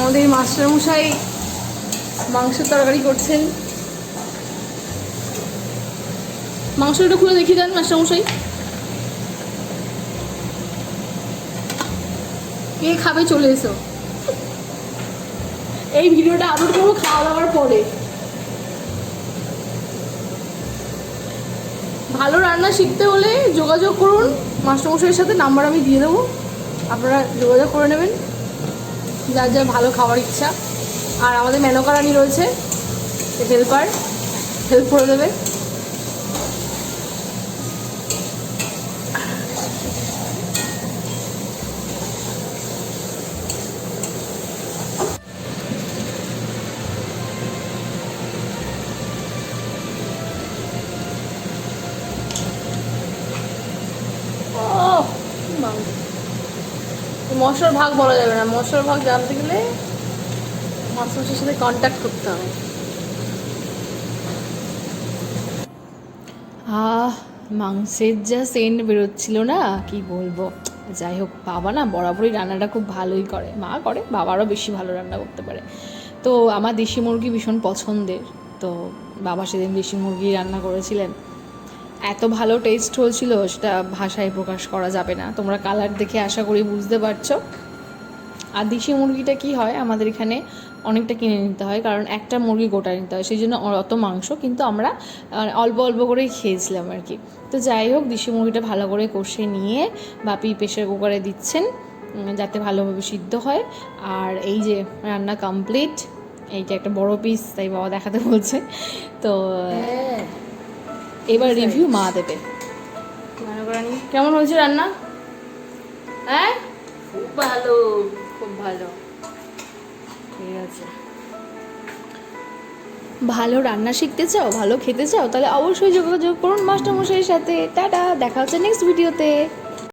আমাদের মাস্টারমশাই মাংসের তরকারি করছেন। মাংসটা খুলে দেখিয়ে দেন মাস্টারমশাই। কে খাবে চলে এসো। এই ভিডিওটা আপলোড করব খাওয়া দাওয়ার পরে। ভালো রান্না শিখতে হলে যোগাযোগ করুন। মাস্টারমশাইয়ের সাথে নাম্বার আমি দিয়ে দেবো। আপনারা যোগাযোগ করে নেবেন। যার যার ভালো খাওয়ার ইচ্ছা। আর আমাদের মেনকারানি রয়েছে হেল্পার। হেল্প করে দেবে ওহ, মাংস। মশলার ভাগ বলা যাবে না। মশলার ভাগ জানতে গেলে মাস্টারমশাইয়ের সাথে কন্ট্যাক্ট করতে হবে। আহ, মাংসের যা সেন্ট বেরোচ্ছিল না, কি বলব? যাই হোক, বাবা না বরাবরই রান্নাটা খুব ভালোই করে। মা করে, বাবারও বেশি ভালো রান্না করতে পারে। তো আমার দেশি মুরগি ভীষণ পছন্দের। তো বাবা সেদিন দেশি মুরগি রান্না করেছিলেন। এত ভালো টেস্ট হয়েছিল, সেটা ভাষায় প্রকাশ করা যাবে না। তোমরা কালার দেখে আশা করি বুঝতে পারছ। আর দেশি মুরগিটা কি হয়, আমাদের এখানে অনেকটা কিনে নিতে হয়, কারণ একটা মুরগি গোটা নিতে হয়, সেই জন্য অত মাংস, কিন্তু আমরা অল্প অল্প করেই খেয়েছিলাম আর কি। তো যাই হোক, দেশি মুরগিটা ভালো করে কষে নিয়ে বাপি প্রেশার কুকারে দিচ্ছেন যাতে ভালোভাবে সিদ্ধ হয়। আর এই যে রান্না কমপ্লিট এইটা একটা বড় পিস তাই বাবা দেখাতে বলছে। তো এবার রিভিউ মা দেবে। কেমন হয়েছে রান্না? হ্যাঁ? খুব ভালো খুব ভালো। ঠিক আছে। ভালো রান্না শিখতে চাও ভালো খেতে চাও তাহলে অবশ্যই যোগাযোগ করুন মাস্টারমশাইয়ের সাথে। টাটা দেখা হচ্ছে নেক্সট ভিডিওতে